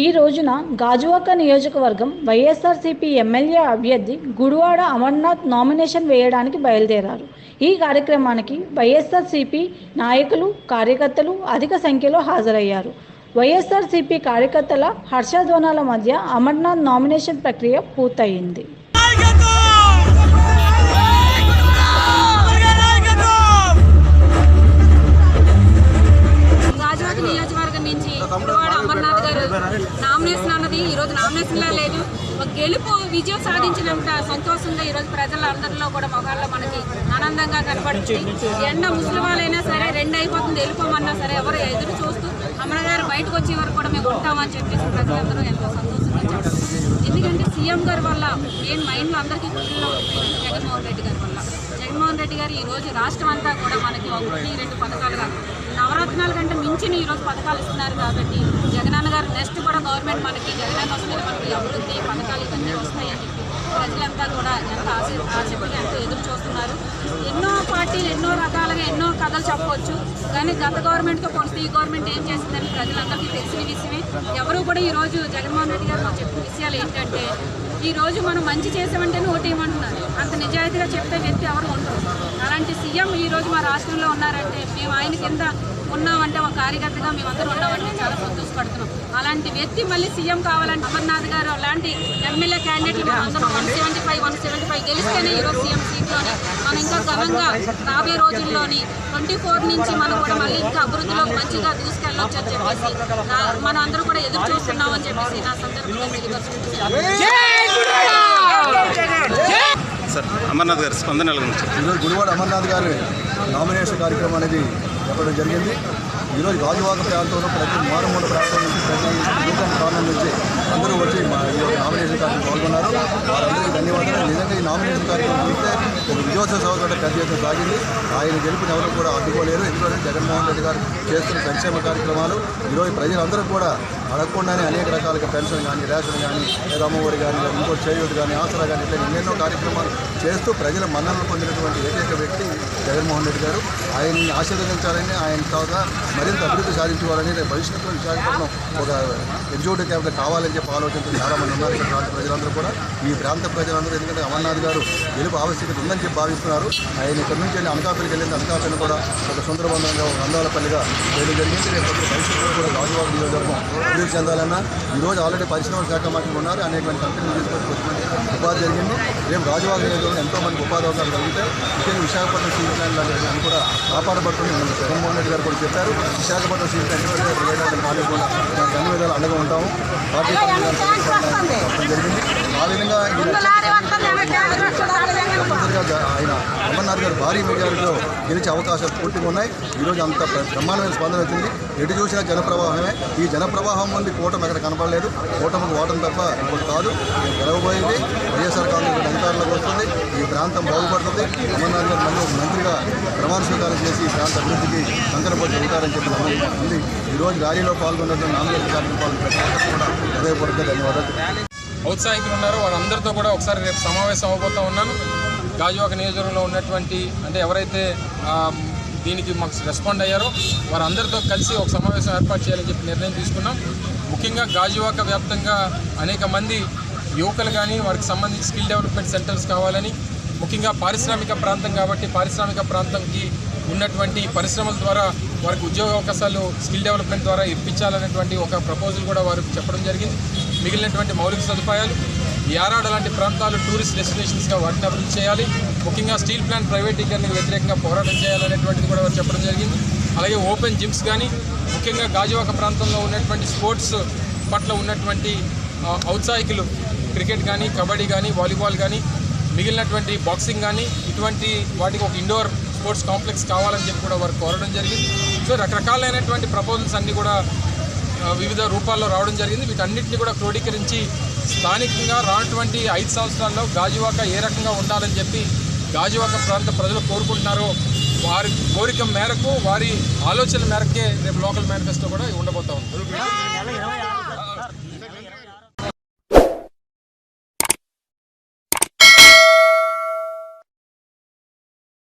ఈ రోజున గాజువాక నియోజకవర్గం వైఎస్ఆర్సీపీ ఎమ్మెల్యే అభ్యర్థి గుడివాడ అమర్నాథ్ నామినేషన్ వేయడానికి బయలుదేరారు. ఈ కార్యక్రమానికి వైఎస్ఆర్సీపీ నాయకులు కార్యకర్తలు అధిక సంఖ్యలో హాజరయ్యారు. వైఎస్ఆర్సీపీ కార్యకర్తల హర్షధ్వనాల మధ్య అమర్నాథ్ నామినేషన్ ప్రక్రియ పూర్తయింది. అన్నది లేదు. గెలుపు విజయం సాధించినంత సంతోషంగా ఈరోజు ప్రజలందరిలో కూడా మొగాల్లో మనకి ఆనందంగా కనబడుతుంది. ఎండ ముసలివాళ్ళైనా సరే రెండు అయిపోతుంది వెళ్ళిపోమన్నా సరే ఎవరు ఎదురు చూస్తూ అమ్మగారు బయటకు వచ్చే వరకు కూడా మేము ఉంటామని చెప్పేసి ప్రజలందరూ ఎంతో సంతోషంగా చెప్పారు. ఎందుకంటే సీఎం గారి వల్ల నేను మైండ్లో అందరికీ గుర్తుల్లో ఉండిపోయింది జగన్మోహన్ రెడ్డి గారి వల్ల. జగన్మోహన్ రెడ్డి గారు ఈ రోజు రాష్ట్రం అంతా కూడా మనకి ఒకటి రెండు పథకాలుగా నవరత్నాల కంటే మించిన ఈరోజు పథకాలు ఇస్తున్నారు కాబట్టి జగనన్న గారు నెక్స్ట్ కూడా గవర్నమెంట్ మనకి జగనన్న వస్తే మనకి అభివృద్ధి పథకాలు ఇవన్నీ వస్తాయని చెప్పి ప్రజలంతా కూడా ఎంత ఆశ ఆశపడి ఎంతో ఎదురు చూస్తున్నారు. ఎన్నో పార్టీలు ఎన్నో రకాలుగా ఎన్నో కథలు చెప్పవచ్చు. కానీ గత గవర్నమెంట్తో పోలిస్తే ఈ గవర్నమెంట్ ఏం చేసిందని ప్రజలందరికీ తెలిసిన విషయమే. ఎవరు కూడా ఈ రోజు జగన్మోహన్ రెడ్డి గారు చెప్పిన విషయాలు ఏంటంటే ఈ రోజు మనం మంచి చేసామంటేనే ఓటేయమంటున్నారు అంత నిజాయితీగా చెప్పే వ్యక్తి ఎవరు ఉండరు. అలాంటి సీఎం ఈ రోజు మా రాష్ట్రంలో ఉన్నారంటే మేము ఆయన కింద ఉన్నామంటే ఒక కార్యకర్తగా మేమందరం ఉన్నామంటే చాలా సంతోషపడుతున్నాం. అలాంటి వ్యక్తి మళ్ళీ సీఎం కావాలంటే అమర్నాథ్ గారు అలాంటి ఎమ్మెల్యే క్యాండిడేట్లు అందరం one seventy five one seventy five గెలిస్తేనే ఈరోజు సీఎం సీట్లోని మనం ఇంకా ఘనంగా రాబోయే రోజుల్లోని ట్వంటీ ఫోర్ నుంచి మనం కూడా మళ్ళీ ఇంకా అభివృద్ధిలో మంచిగా తీసుకెళ్ళొచ్చు అని చెప్పేసి మనం అందరూ కూడా ఎదురు చూస్తున్నాం అని చెప్పేసి నా సందర్భంగా తెలియపరుచుకుంటున్నాను. అమర్నాథ్ గారి స్పందన గురించి ఈరోజు గుడివాడ అమర్నాథ్ గారి నామినేషన్ కార్యక్రమం అనేది చెప్పడం జరిగింది. ఈరోజు గాజువాక ప్రాంతంలో ప్రతి మారుమూల ప్రాంతం నుంచి ప్రతి నూతన ప్రాంతం నుంచి అందరూ వచ్చి మా ఈ నామినేషన్ కార్యక్రమం పాల్గొన్నారు. వారందరికీ ధన్యవాదాలు. నిజంగా ఈ నామినేషన్ కార్యక్రమం విజయోత్సవ సభ పెద్ద ఎత్తున సాగింది. ఆయన గెలుపుని ఎవరు కూడా అడ్డుకోలేరు ఎందుకంటే జగన్మోహన్ రెడ్డి గారు చేస్తున్న సంక్షేమ కార్యక్రమాలు. ఈరోజు ప్రజలందరూ కూడా అడగకుండానే అనేక రకాలుగా పెన్షన్ కానీ రేషన్ కానీ లేదా అమ్మఒడి కానీ ఇంకో చేయూరు కానీ ఆసరా కానీ ఇట్లా ఎన్నెన్నో కార్యక్రమాలు చేస్తూ ప్రజల మన్ననలు పొందినటువంటి ఏకైక వ్యక్తి జగన్మోహన్ రెడ్డి గారు. ఆయన్ని ఆశీర్వదించాలని ఆయన తర్వాత మరింత అభివృద్ధి సాధించుకోవాలని రేపు భవిష్యత్తులో విశాఖపట్నం ఒక ఎగ్జిక్యూటివ్ క్యాపిటల్ కావాలని చెప్పి ఆలోచనతో చాలామంది ఉన్నారు ఇక్కడ ప్రాంత ప్రజలందరూ కూడా. ఈ ప్రాంత ప్రజలందరూ ఎందుకంటే అమర్నాథ్ గారు గెలుపు ఆవశ్యకత ఉందని చెప్పి భావిస్తున్నారు ఆయన ఇక్కడ నుంచి వెళ్ళి అనకాపల్లికి వెళ్ళింది అనకాపల్లి కూడా ఒక సుందరబంధంగా ఒక అందాలపల్లిగా వేయడం జరిగింది. రేపు భవిష్యత్తులో కూడా గాజువాక నియోజకవర్గం అభివృద్ధి చెందాలన్నా ఈరోజు ఆల్రెడీ పరిశ్రమల శాఖ మంత్రులు ఉన్నారు. అనేక కంపెనీలు తీసుకొని ఉపాధి జరిగింది. రేపు గాజువాక నియోజకవర్గం ఎంతో మంది ఉపాధి అవకాశాలు కలిగితే ముఖ్యంగా విశాఖపట్నం స్టీల్ ప్లాంట్ లాంటి అని కూడా కాపాడబడుతుంది జగన్మోహన్ రెడ్డి గారు కూడా చెప్పారు. విశాఖపట్నం స్టీల్ ప్లాంట్ ప్రయోజనాలు కూడా అన్ని విధాలు అండగా ఉంటాము. పార్టీ జరిగింది ఆ విధంగా ఈ తప్పనిసరిగా ఆయన అమర్నాథ్ గారు భారీ మెజారిటీలో గెలిచే అవకాశాలు పూర్తిగా ఉన్నాయి. ఈరోజు అంత బ్రహ్మాండమైన స్పందన వచ్చింది. ఎటు చూసినా జనప్రవాహమే. ఈ జనప్రవాహం ఉంది కూటమి ఎక్కడ కనపడలేదు కూటమికి ఓటం తప్ప ఇంకోటి కాదు. గెలవబోయింది గెలవబోయేది. వైఎస్ఆర్ కాంగ్రెస్ అధికారంలోకి వస్తుంది. ఈ ప్రాంతం బాగుపడుతుంది. అమర్నాథ్ గారు మళ్ళీ మంత్రిగా ప్రమాణ స్వీకారం చేసి ఈ ప్రాంత అభివృద్ధికి సంకరపడి ఉంటారని చెప్పి ఉంది. ఈరోజు ర్యాలీలో పాల్గొన్నటువంటి నాలుగు అధికారులు పాల్గొన్న కూడా హృదయపూర్వక ధన్యవాదాలు. ఔత్సాహికులు ఉన్నారు. వారందరితో కూడా ఒకసారి రేపు సమావేశం అవబోతా ఉన్నాను. గాజువాక నియోజకవర్గంలో ఉన్నటువంటి అంటే ఎవరైతే దీనికి మాకు రెస్పాండ్ అయ్యారో వారందరితో కలిసి ఒక సమావేశం ఏర్పాటు చేయాలని చెప్పి నిర్ణయం తీసుకున్నాం. ముఖ్యంగా గాజువాక వ్యాప్తంగా అనేక మంది యువకులు కానీ వారికి సంబంధించి స్కిల్ డెవలప్మెంట్ సెంటర్స్ కావాలని ముఖ్యంగా పారిశ్రామిక ప్రాంతం కాబట్టి పారిశ్రామిక ప్రాంతంకి ఉన్నటువంటి పరిశ్రమల ద్వారా వారికి ఉద్యోగ అవకాశాలు స్కిల్ డెవలప్మెంట్ ద్వారా ఇప్పించాలనేటువంటి ఒక ప్రపోజల్ కూడా వారికి చెప్పడం జరిగింది. మిగిలినటువంటి మౌలిక సదుపాయాలు యారాడ లాంటి ప్రాంతాలు టూరిస్ట్ డెస్టినేషన్స్గా వాటిని అభివృద్ధి చేయాలి. ముఖ్యంగా స్టీల్ ప్లాంట్ ప్రైవేటీకరణకు వ్యతిరేకంగా పోరాటం చేయాలనేటువంటిది కూడా వారు చెప్పడం జరిగింది. అలాగే ఓపెన్ జిమ్స్ కానీ ముఖ్యంగా గాజువాక ప్రాంతంలో ఉన్నటువంటి స్పోర్ట్స్ పట్ల ఉన్నటువంటి ఔత్సాహికులు క్రికెట్ కానీ కబడ్డీ కానీ వాలీబాల్ కానీ మిగిలినటువంటి బాక్సింగ్ కానీ ఇటువంటి వాటికి ఒక ఇండోర్ స్పోర్ట్స్ కాంప్లెక్స్ కావాలని చెప్పి కూడా వారు కోరడం జరిగింది. సో రకరకాలైనటువంటి ప్రపోజల్స్ అన్నీ కూడా వివిధ రూపాల్లో రావడం జరిగింది. వీటన్నిటిని కూడా క్రోడీకరించి స్థానికంగా రానటువంటి ఐదు సంవత్సరాల్లో గాజువాక ఏ రకంగా ఉండాలని చెప్పి గాజువాక ప్రాంత ప్రజలు కోరుకుంటున్నారో వారి కోరిక మేరకు వారి ఆలోచన మేరకే రేపు లోకల్ మేనిఫెస్టో కూడా ఉండబోతా ఉంది.